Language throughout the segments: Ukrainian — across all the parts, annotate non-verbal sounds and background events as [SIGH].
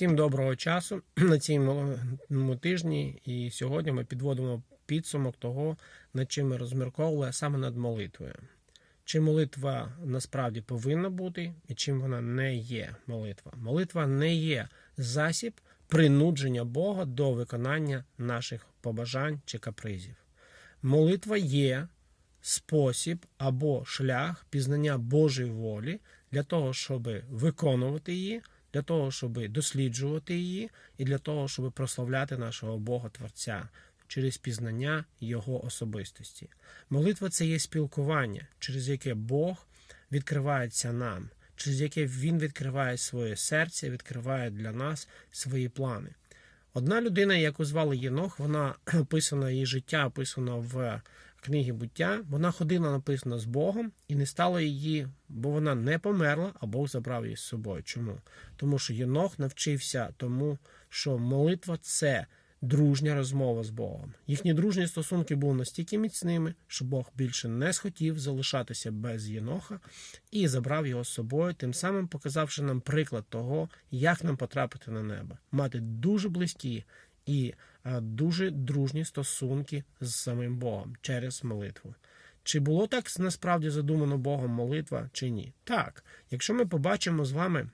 Всім доброго часу [CLEARS THROAT] на цьому тижні. І сьогодні ми підводимо підсумок того, над чим ми розмірковували, а саме над молитвою. Чи молитва насправді повинна бути, і чим вона не є молитва? Молитва не є засіб принудження Бога до виконання наших побажань чи капризів. Молитва є спосіб або шлях пізнання Божої волі для того, щоб виконувати її, для того, щоб досліджувати її, і для того, щоб прославляти нашого Бога Творця через пізнання Його особистості. Молитва це є спілкування, через яке Бог відкривається нам, через яке Він відкриває своє серце, відкриває для нас свої плани. Одна людина, яку звали Єнох, вона [CLEARS THROAT] описана її життя, описана в книгі буття. Вона ходила написано з Богом і не стало її, бо вона не померла, а Бог забрав її з собою. Чому? Тому що Єнох навчився тому, що молитва це дружня розмова з Богом. Їхні дружні стосунки були настільки міцними, що Бог більше не схотів залишатися без Єноха і забрав його з собою, тим самим показавши нам приклад того, як нам потрапити на небо, мати дуже близькі і дуже дружні стосунки з самим Богом через молитву. Чи було так насправді задумано Богом молитва, чи ні? Так, якщо ми побачимо з вами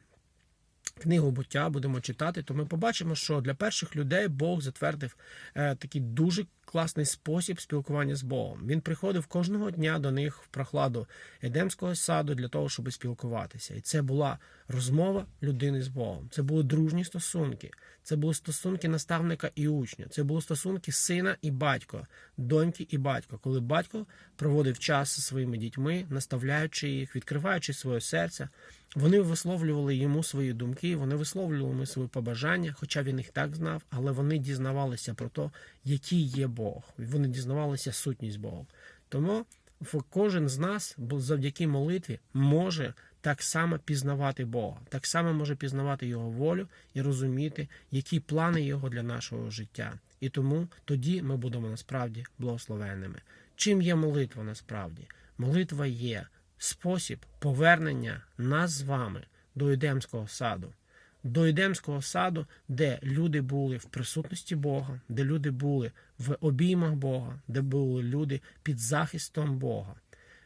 книгу буття, будемо читати, то ми побачимо, що для перших людей Бог затвердив е, такий дуже класний спосіб спілкування з Богом. Він приходив кожного дня до них в прохладу Едемського саду для того, щоб спілкуватися. І це була розмова людини з Богом. Це були дружні стосунки, це були стосунки наставника і учня, це були стосунки сина і батька, доньки і батька, коли батько проводив час зі своїми дітьми, наставляючи їх, відкриваючи своє серце. Вони висловлювали йому свої думки, вони висловлювали свої побажання, хоча він їх так знав, але вони дізнавалися про те, який є Бог. Вони дізнавалися сутність Бога. Тому кожен з нас завдяки молитві може так само пізнавати Бога, так само може пізнавати Його волю і розуміти, які плани Його для нашого життя. І тому тоді ми будемо насправді благословенними. Чим є молитва насправді? Молитва є спосіб повернення нас з вами до Едемського саду, до Едемського саду, де люди були в присутності Бога, де люди були в обіймах Бога, де були люди під захистом Бога,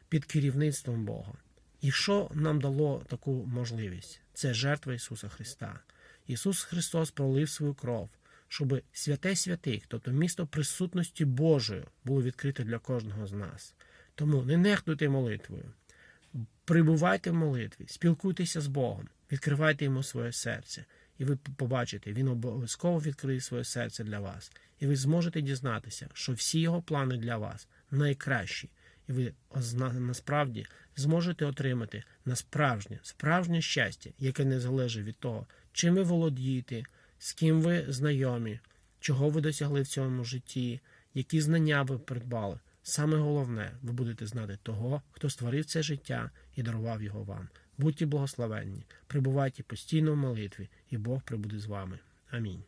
під керівництвом Бога. І що нам дало таку можливість? Це жертва Ісуса Христа. Ісус Христос пролив свою кров, щоб святе святих, тобто місто присутності Божої, було відкрите для кожного з нас. Тому не нехтуйте молитвою. Прибувайте в молитві, спілкуйтеся з Богом, відкривайте йому своє серце, і ви побачите, він обов'язково відкриє своє серце для вас. І ви зможете дізнатися, що всі його плани для вас найкращі, і ви насправді зможете отримати на справжнє, справжнє щастя, яке не залежить від того, чим ви володієте, з ким ви знайомі, чого ви досягли в цьому житті, які знання ви придбали. Саме головне, ви будете знати того, хто створив це життя і дарував його вам. Будьте благословенні, прибувайте постійно в молитві, і Бог прибуде з вами. Амінь.